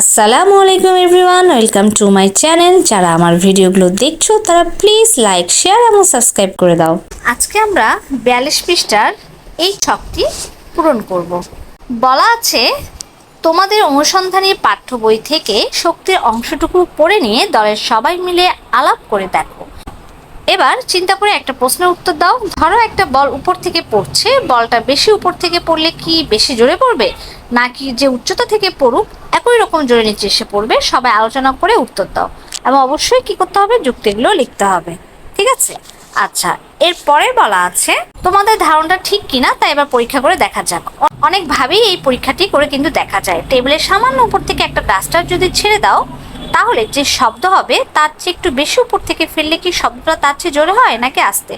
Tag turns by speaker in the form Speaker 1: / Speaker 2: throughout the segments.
Speaker 1: আসসালামু আলাইকুম everyone, welcome to my channel. যারা আমার ভিডিওগুলো দেখছ, তারা প্লিজ লাইক, শেয়ার এবং সাবস্ক্রাইব করে দাও। আজকে আমরা বিয়াল্লিশ পৃষ্ঠার এই ছকটি পূরণ করব। বলা আছে, তোমাদের অনুসন্ধানী পাঠ্য বই থেকে শক্তির অংশটুকু পড়ে নিয়ে দলের সবাই মিলে আলাপ করে দেখো। এবার চিন্তা করে একটা প্রশ্নের উত্তর দাও। ধরো একটা বল উপর থেকে পড়ছে, বলটা বেশি উপর থেকে পড়লে কি বেশি জোরে পড়বে? নাকি যে উচ্চতা থেকে পড়ুক একই রকম জোরে নিচে এসে পড়বে, সবাই আলোচনা করে উত্তর দাও। এবং অবশ্যই কি করতে হবে? যুক্তিগুলো লিখতে হবে। ঠিক আছে? আচ্ছা এরপরে বলা আছে, তোমাদের ধারণাটা ঠিক কিনা তা এবার পরীক্ষা করে দেখা যাক। অনেকভাবেই এই পরীক্ষাটি করে কিন্তু দেখা যায়। টেবিলের সামান্য উপর থেকে একটা ডাস্টার যদি ছেড়ে দাও, তাহলে যে শব্দ হবে, তার চেয়ে একটু বেশি উপর থেকে ফেললে কি শব্দটা তার চেয়ে জোরে হয় নাকি আসতে?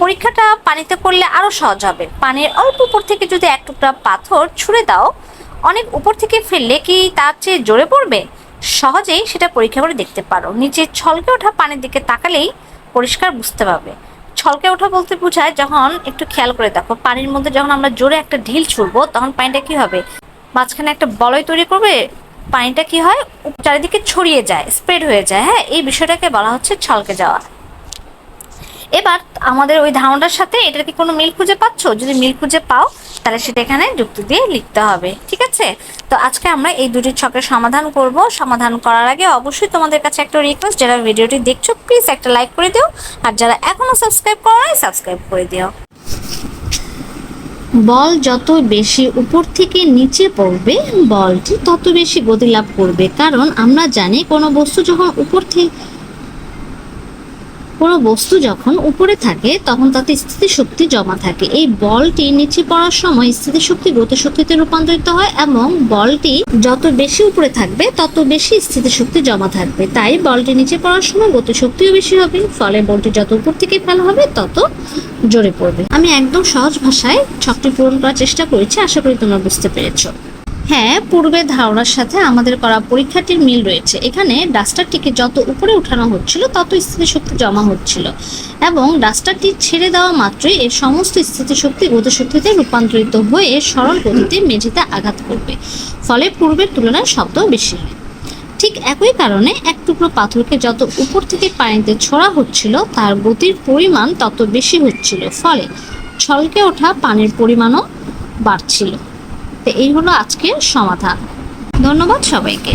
Speaker 1: পরীক্ষাটা পানিতে করলে আরও সহজ হবে। পানির অল্প উপর থেকে যদি এক টুকরা পাথর ছুঁড়ে দাও অনেক উপর থেকে ফেললে কি তার চেয়ে জোরে পড়বে? সহজেই সেটা পরীক্ষা করে দেখতে পারো। নিচে ছলকে ওঠা পানির দিকে তাকালেই পরিষ্কার বুঝতে পারবে। ছলকে ওঠা বলতে বোঝায় যখন একটু খেয়াল করে দেখো, পানির মধ্যে যখন আমরা জোরে একটা ঢিল ছুড়বো, তখন পানিটা কি হবে? মাঝখানে একটা বলয় তৈরি করবে, পানিটা কি হয়, চারিদিকে ছড়িয়ে যায়, স্প্রেড হয়ে যায় হ্যাঁ? এই বিষয়টাকে বলা হচ্ছে ছলকে যাওয়া। এবার আমাদের ওই ধারণাটার সাথে এটার কি কোনো মিল খুঁজে পাচ্ছ? যদি মিল খুঁজে পাও, তাহলে সেটা এখানে যুক্তি দিয়ে লিখতে হবে, ঠিক আছে? তো আজকে আমরা এই দুটি ছকের সমাধান করব। সমাধান করার আগে অবশ্যই তোমাদের কাছে একটা রিকোয়েস্ট যারা ভিডিওটি দেখছ প্লিজ একটা লাইক করে দিও। আর যারা এখনও সাবস্ক্রাইব করো সাবস্ক্রাইব করে দিও। বল যত বেশি উপর থেকে নিচে পড়বে বলটি তত বেশি গতি লাভ করবে। কারণ আমরা জানি কোনো বস্তু যখন উপর থেকে কোনো বস্তু যখন উপরে থাকে, তখন তাতে স্থিতিশক্তি জমা থাকে। এই বলটি নিচে পড়ার সময় স্থিতিশক্তি গতিশক্তিতে রূপান্তরিত হয় এবং বলটি যত বেশি উপরে থাকবে, তত বেশি স্থিতিশক্তি জমা থাকবে। তাই বলটি নিচে পড়ার সময় গতিশক্তিও বেশি হবে, ফলে বলটি যত উপর থেকে ফেলা হবে, তত জোরে পড়বে। আমি একদম সহজ ভাষায় ছকটি পূরণ করার চেষ্টা করেছি, আশা করি তোমরা বুঝতে পেরেছ। হ্যাঁ পূর্বের ধারণার সাথে আমাদের করা পরীক্ষাটির মিল রয়েছে। এখানে ডাস্টারটিকে যত উপরে উঠানো হচ্ছিল, তত স্থিতিশক্তি জমা হচ্ছিল এবং ডাস্টারটি ছেড়ে দেওয়া মাত্রই এর সমস্ত স্থিতিশক্তি গতিশক্তিতে রূপান্তরিত হয়ে সরল গতিতে মেঝেতে আঘাত করবে। ফলে পূর্বের তুলনায় শব্দ বেশি হয়। ঠিক একই কারণে এক টুকরো পাথরকে যত উপর থেকে পানিতে ছোড়া হচ্ছিল, তার গতির পরিমাণ তত বেশি হচ্ছিল। ফলে ছলকে ওঠা পানির পরিমাণও বাড়ছিল। তো এই হলো আজকের সমাধান। ধন্যবাদ সবাইকে।